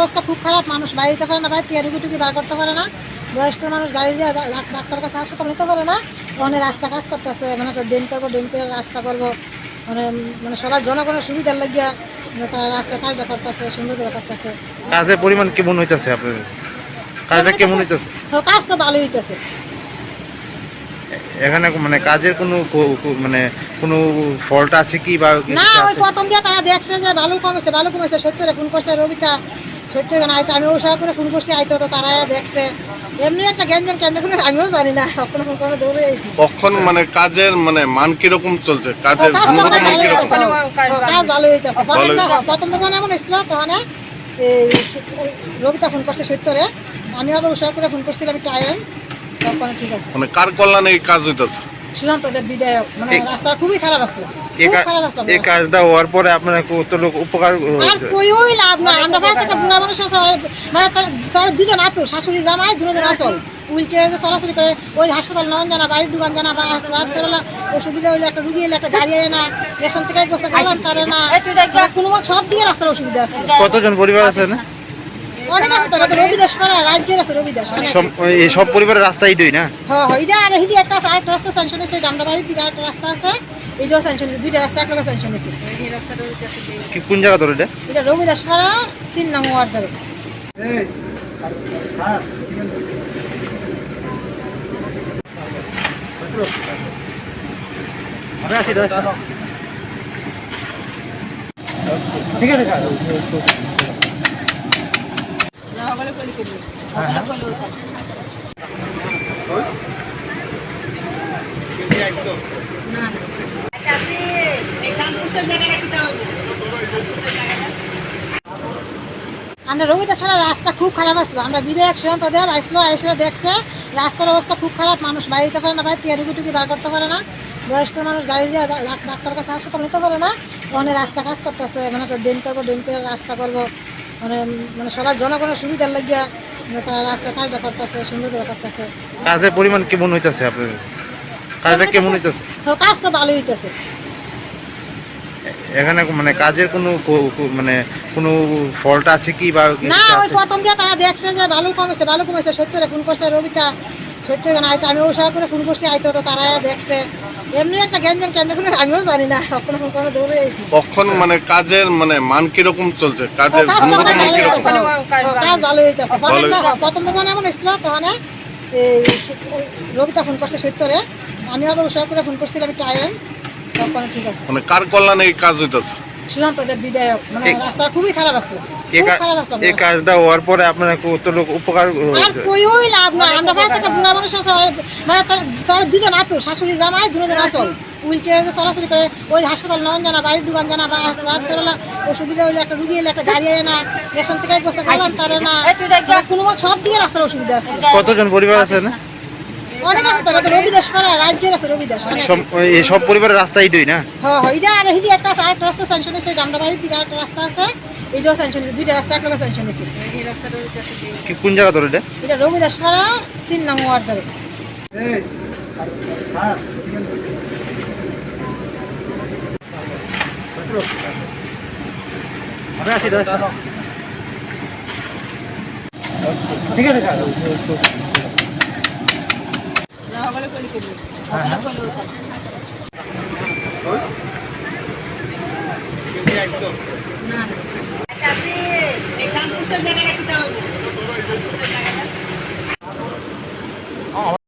অবস্থা খুব খারাপ মানুষ বাইরে যেতে পারে না বাইরে টিয়া রুগী টুকি বার করতে পারে না। বয়স্ক মানুষ গাড়ি দিয়ে ডাক্তার কাছে হাসপাতাল নিতে পারে না। ওখানে রাস্তা কাজ করতেছে মানে ড্রেন করব ড্রেন করে রাস্তা করব। মানে মানে সবার জনগণের সুবিধার লাগিয়া মানে তারা রাস্তা কাজটা করতেছে সুন্দর করে করতেছে। কাজের পরিমাণ কেমন হইতাছে আপনার? কাজটা কেমন হইতাছে? কাজ তো ভালোই হইতেছে। এখানে মানে কাজের কোনো মানে কোনো ফল্ট আছে কি বা না ওই প্রথম দিয়ে তারা দেখছে যে ভালো কমেছে ভালো কমেছে সত্যরে ফোন করছে রবিতা সত্যি কেন আইতো আমি ওষা করে ফোন করছি আইতো তো তারা দেখছে। এমনি একটা গ্যাঞ্জাম কেমনি করে আমিও জানি না কখনো ফোন করে দৌড়ে আইছি। কখন মানে কাজের মানে মান কীরকম চলছে? কাজের গুণগত মান কীরকম। কাজ ভালো হইতেছে। প্রথম তো- এমন হয়েছিল তখন এই রবিতা ফোন করছে সত্যরে আমি আবার উষা করে ফোন করছিলাম একটু আয়েন তখন ঠিক আছে। মানে কার কল্যাণে এই কাজ হইতাছে? মানে রাস্তা খুবই খারাপ আসলো এই খুব কা- খারাপ আসলো এই কাজটা হওয়ার পরে আপনারা কত লোক উপকার আর কইওই লাভ না আমরা বাড়িতে একটা বুড়া মানুষ আছে মানে তার- তার দুজন আতো শাশুড়ি জামাই দুজন আসল। হুইল চেয়ারে চলাচল করে ওই হাসপাতাল নন জানা বাড়ির দোকান জানা বা রাত করলা অসুবিধা হইলে একটা রুগী এলে একটা গাড়ি এনে না রেশন থেকে বসতে চালান তারে না কোনো সব দিকে রাস্তার অসুবিধা আছে। কতজন পরিবার আছে না অনেক আছে তো রবিদাস পাড়া রাজ্যের আছে রবিদাস অনেক। সব- এই সব পরিবারের রাস্তা এইটাই না? হ্যাঁ আর একটা আছে আরেকটা রাস্তা স্যাংশন হয়েছে আমরা বাড়ির দিকে আরেকটা রাস্তা আছে এইটাও স্যাংশন হয়েছে দুইটা রাস্তা একটা স্যাংশন হয়েছে। কোন জায়গা ধরে এটা? এটা রবিদাস পাড়া তিন নং ওয়ার্ড ধরে। আমরা রবিদাস পাড়া রাস্তা খুব খারাপ আসলো। আমরা বিধায়ক সুশান্ত দেব আসলো এসে দেখছে রাস্তার অবস্থা খুব খারাপ, মানুষ বাইরে যেতে পারে না বাইরে টিয়া টুকি বার করতে পারে না। বয়স্ক মানুষ গাড়ি দিয়ে ডাক্তার কাছে হাসপাতাল নিতে পারে না। ওখানে রাস্তা কাজ করতেছে মানে ড্রেন করব ড্রেন করে রাস্তা করব। মানে মানে সবার জনগণের সুবিধার লাগিয়া মানে তারা রাস্তা কাজটা করতেছে সুন্দর করে করতেছে। কাজের পরিমাণ কেমন হইতাছে কাজটা কেমন হইতাছে? হ্যাঁ, কাজ তো ভালোই হইতেছে। এখানে মানে কাজের কোনো মানে কোনো ফল্ট আছে কি বা না ওই প্রথম দিয়ে তারা দেখছে যে ভালো কমেছে ভালো কমেছে। সত্যরে ফোন করছে রবিতা সত্যি আইতো আমি ওষা করে ফোন করছি আইতো তারা দেখছে। এমনি একটা গ্যাঞ্জাম আমিও জানি না কখনো ফোন দৌড়ে আইছি কখন মানে কাজের মানে মান কীরকম চলছে? কাজের কাজ তো গুণগত মান ভালোই কীরকম? কাজ ভালো হইতেছে। প্রথম ভালোই তো- প্রথম তো যখন এমন হয়েছিল তখন রবিতা ফোন করছে আমি আবার উষা করে ফোন করছিলাম একটু আয়েন তখন ঠিক আছে। মানে কার কল্যাণে এই কাজ হইতাছে? সুশান্তদের বিধায়ক। মানে রাস্তা খুবই খারাপ আসলো এই খুব কা- খারাপ আসলো এই কাজটা হওয়ার পরে আপনারা কত লোক উপকার আর কইওই লাভ না আমরা বাড়িতে একটা বুড়া মানুষ আছে মানে তার- তার দুজন আতো শাশুড়ি জামাই দুজন আসল। হুইল চেয়ারে চলাচল করে ওই হাসপাতাল নন জানা বাড়ির দোকান জানা বা রাত করলা অসুবিধা হইলে একটা রুগী এলে একটা গাড়ি এনে না রেশন থেকে বসতে চালান তারে না। মানে কোনো সব দিকে রাস্তার অসুবিধা আছে। কতজন পরিবার আছে না? অনেক আছে তো এটা তো রবিদাস পাড়া রাজ্যের আছে রবিদাস অনেক। সব- এই সব পরিবারের রাস্তা এইটাই না? হ্যাঁ হ্যাঁ এটা আর হিদি একটা রাস্তা স্যাংশন হয়েছে আমরা বাড়ির দিকে রাস্তা আছে। এটাও স্যাংশন হয়েছে দুইটা রাস্তা একলগে স্যাংশন হয়েছে কোন জায়গা ধরে এটা? এটা রবি দাসপাড়া তিন নং ওয়ার্ড ধরে। ঠিক আছে না। তো জেনে রাখতে হবে।